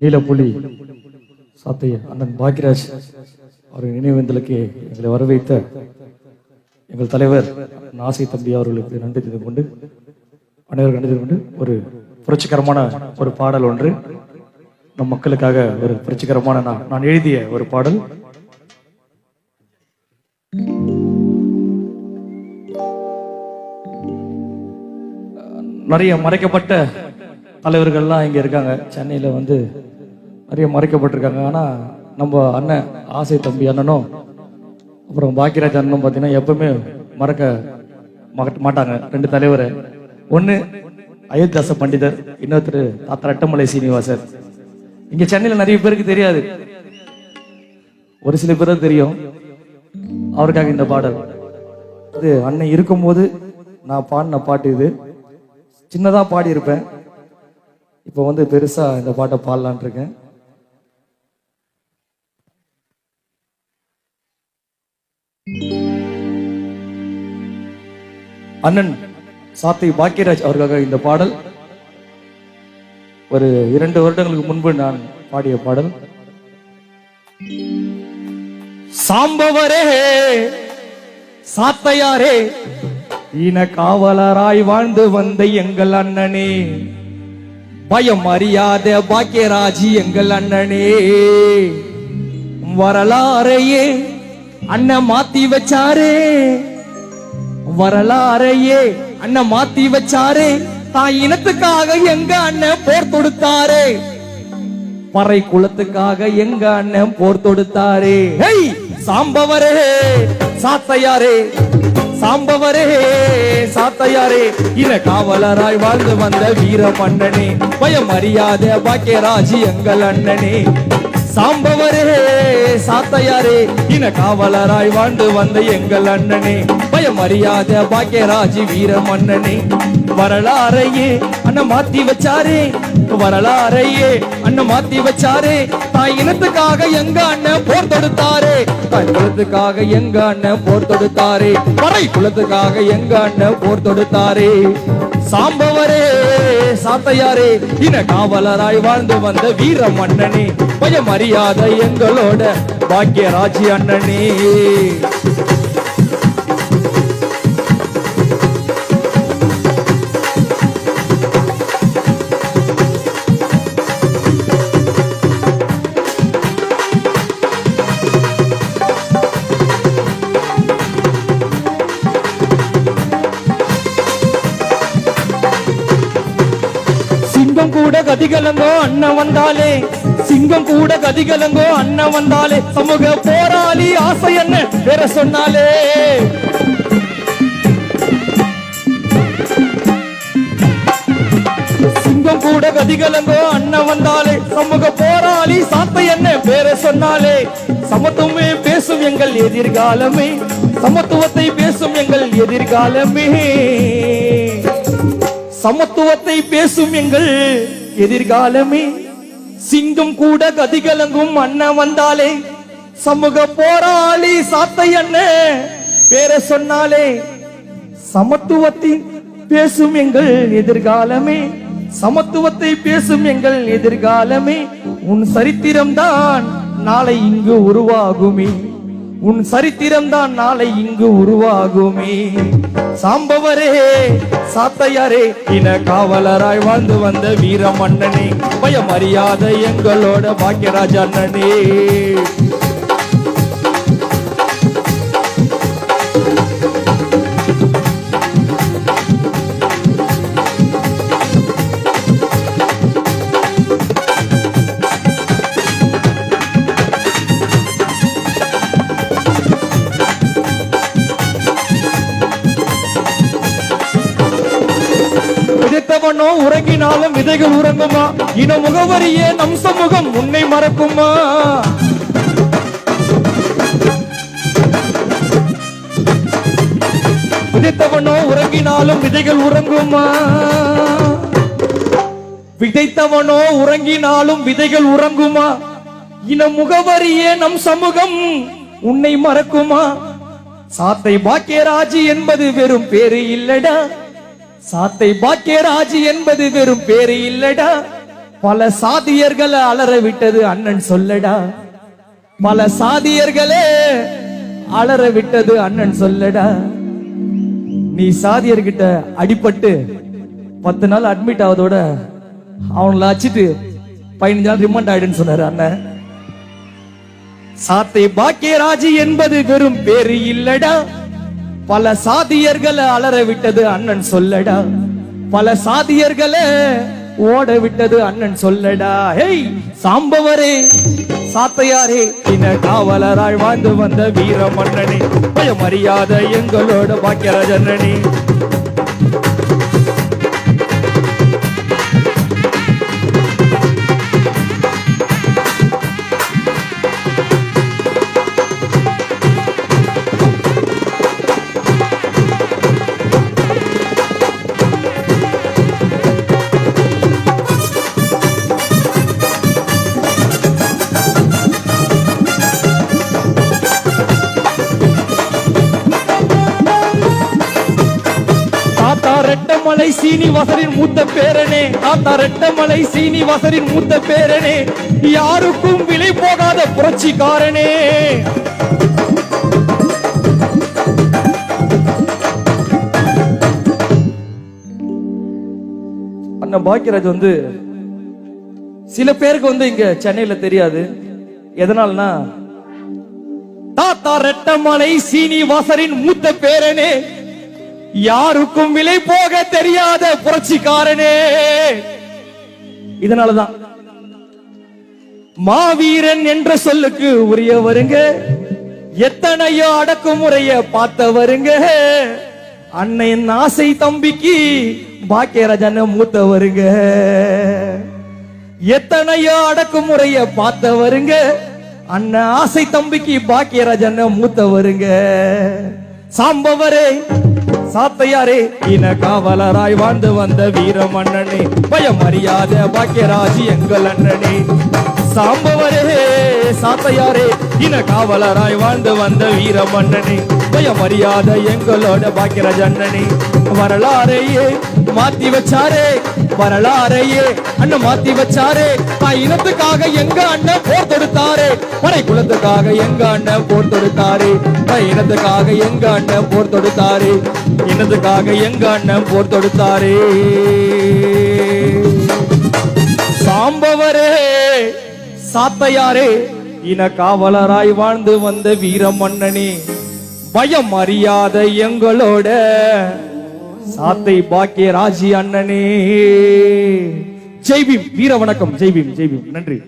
நீலப்புலி சாத்தைய அண்ணன் பாக்யராஜ் அவர்கள் நினைவேந்தலுக்கு எங்களை வரவைத்த எங்கள் தலைவர் நாசி தம்பி அவர்களுக்கு நன்றி தெரிந்து கொண்டு அனைவரும் நன்றி தெரிந்து கொண்டு ஒரு புரட்சிகரமான ஒரு பாடல் ஒன்று நம் மக்களுக்காக ஒரு புரட்சிகரமான நான் நான் எழுதிய ஒரு பாடல். நிறைய மறைக்கப்பட்ட தலைவர்கள்லாம் இங்கே இருக்காங்க. சென்னையில் வந்து நிறைய மறைக்கப்பட்டிருக்காங்க. ஆனால் நம்ம அண்ணன் ஆசை தம்பி அண்ணனும் அப்புறம் பாக்கியராஜ் அண்ணனும் பார்த்தீங்கன்னா எப்பவுமே மறக்க மாட்டாங்க. ரெண்டு தலைவர். ஒன்று அயோத்தியாச பண்டிதர் இன்னொருத்தர் தாத்தா ரெட்டமலை சீனிவாசர். இங்க சென்னையில் நிறைய பேருக்கு தெரியாது. ஒரு சில பேர் தான் தெரியும். அவருக்காக இந்த பாடல். இது அண்ணன் இருக்கும்போது நான் பாடின பாட்டு இது. சின்னதாக பாடியிருப்பேன். இப்போ வந்து பெருசாக இந்த பாட்டை பாடலான் இருக்கேன். அண்ணன் சாத்தை பாக்கியராஜ் அவர்களுக்காக இந்த பாடல். ஒரு இரண்டு வருடங்களுக்கு முன்பு நான் பாடிய பாடல். சாம்பவரே சாத்தையாரே இன காவலராய் வாழ்ந்து வந்த எங்கள் அண்ணனே. பயம் அறியாத பாக்கியராஜி எங்கள் அண்ணனே. வரலாறையே அண்ணன் மாத்தி வச்சாரே. வரலாறையே அண்ணன் மாத்தி வச்சாரே. தான் இனத்துக்காக எங்க அண்ணன் போர் தொடுத்தாரே? பறை குலத்துக்காக எங்க அண்ணன் போர் தொடுத்தாரே? ஹேய் சாம்பவரே சாத்தையாரே சாம்பவரே சாத்தையாரே. இன காவலராய் வாழ்ந்து வந்த வீர மன்னனே பயம் அறியாத பாக்கியராஜி எங்கள் அண்ணனே. சாம்பவரே சாத்தையாரே இன காவலராய் வாழ்ந்து வந்த எங்கள் அண்ணனே பயம் அறியாத பாக்கியராஜி வீர மன்னனே. வரலாறையே அண்ணன் மாத்தி வச்சாரே வரலாறையே அண்ணன் மாத்தி வச்சாரே. தாய் இனத்துக்காக எங்க அண்ணன் போர் தொடுத்தாரே தாய் குலத்துக்காக எங்க அண்ணன் போர் தொடுத்தாரே. பறை குலத்துக்காக எங்க அண்ணன் போர் தொடுத்தாரே. சாம்பவரே சாத்தையாரே இன காவலராய் வாழ்ந்து வந்த வீர மன்னனே பயம் அறியாத எங்களோட பாக்கியராஜி அண்ணனே. கதிகலங்கோ அண்ணன் வந்தாலே சிங்கம் கூட கதிகலங்கோ அண்ணன் வந்தாலே சமூக போராளி ஆசை என்ன வேற சொன்னாலே. சிங்கம் கூட கதிகலங்கோ அண்ணன் வந்தாலே சமூக போராளி சாத்தை என்ன பேர சொன்னாலே. சமத்துவமே பேசும் எங்கள் எதிர்காலமே சமத்துவத்தை பேசும் எங்கள் எதிர்காலமே. சமத்துவத்தை பேசும் எங்கள் எதிர்காலமே சிங்கம் கூட கதிகலங்கும் அண்ணன் வந்தாலே சமூக போராளி சாத்தை அண்ணன் பேர சொன்னாலே சமத்துவத்தின் பேசும் எங்கள் எதிர்காலமே சமத்துவத்தை பேசும் எங்கள் எதிர்காலமே உன் சரித்திரம்தான் நாளை இங்கு உருவாகுமே. உன் சரித்திரம்தான் நாளை இங்கு உருவாகுமே. சாம்பவரே சாத்தையாரே இன காவலராய் வாழ்ந்து வந்த வீர மன்னனே பயம் எங்களோட பாக்கியராஜ அண்ணனே. காலம் விதைகள் உறங்குமா? இன முகவரியே நம் சமூகம் உன்னை மறக்குமா? விதைத்தவனோ உறங்கினாலும் விதைகள் உறங்குமா? விதைத்தவனோ உறங்கினாலும் விதைகள் உறங்குமா? இன முகவரியே நம் சமூகம் உன்னை மறக்குமா? சாத்தை பாக்கியராஜி என்பது வெறும் பேரு இல்லடா. சாத்தை பாக்கியராஜி என்பது வெறும் பேரு இல்லடா. பல சாதியர்களை அலற விட்டது அண்ணன் சொல்லடா. பல சாதியர்களே அலற விட்டது அண்ணன் சொல்லடா. நீ சாதியர்கிட்ட அடிபட்டு பத்து நாள் அட்மிட் ஆவதோட அவங்கள அச்சிட்டு பதினஞ்சு நாள் ரிமாண்ட் ஆயிடுன்னு சொன்னாரு அண்ணன். சாத்தை பாக்கியராஜி என்பது வெறும் பேரு இல்லடா. பல சாதியர்களை அலற விட்டது அண்ணன் சொல்லடா. பல சாதியர்களை ஓட விட்டது அண்ணன் சொல்லடா. ஹெய் சாம்பவரே சாத்தையாரே பின்ன காவலராய் வாழ்ந்து வந்த வீர மன்னனே பயமறியாத எங்களோட பாக்கியராஜனே ரெட்டமலை சீனிவாசரின் மூத்த பேரனே தாத்தா ரெட்டமலை சீனிவாசரின் மூத்த பேரனே யாருக்கும் விலை போகாத புரட்சிக்காரனே. அண்ணன் பாக்கியராஜ் வந்து சில பேருக்கு வந்து இங்க சென்னையில தெரியாது. எதனால்னா தாத்தா ரெட்டமலை சீனிவாசரின் மூத்த பேரனே யாருக்கும் விலை போக தெரியாத புரட்சிக்காரனே. இதனாலதான் மாவீரன் என்ற சொல்லுக்கு உரிய வருங்க எத்தனையோ அடக்குமுறைய பார்த்தவருங்க அன்னையின் ஆசை தம்பிக்கு பாக்கியராஜன் மூத்தவருங்க. எத்தனையோ அடக்குமுறைய பார்த்தவருங்க அண்ணன் ஆசை தம்பிக்கு பாக்கியராஜன் மூத்தவருங்க. சாம்பவரே சாத்தையாரே இன காவலராய் வாழ்ந்து வந்த வீர மன்னனே பயம் அறியாத பாக்கியராஜி எங்கள் அண்ணனே. சாம்பவரே சாத்தையாரே இன காவலராய் வாழ்ந்து வந்த வீர மன்னனே பயம் அறியாத எங்களோட பாக்கியராஜ் அண்ணனே வரலாறையே மாத்தி வச்சாரே வரலாறையே அண்ணன் மாத்தி வச்சாரே. இனத்துக்காக எங்க அண்ணன் போர் தொடுத்தாரே படை குலத்துக்காக எங்க அண்ணன் போர் தொடுத்தாரே. இனத்துக்காக எங்க அண்ணன் போர் தொடுத்தாரே. இனத்துக்காக எங்க அண்ணன் போர் தொடுத்தாரே. சாம்பவரே சாத்தையாரே இன காவலராய் வாழ்ந்து வந்த வீர மன்னனே பயம் அறியாத எங்களோட சாத்தை பாக்கிய ராஜி அண்ணனே ஜெய்பீம் வீர வணக்கம். ஜெய்பீம் ஜெய்பீம் நன்றி.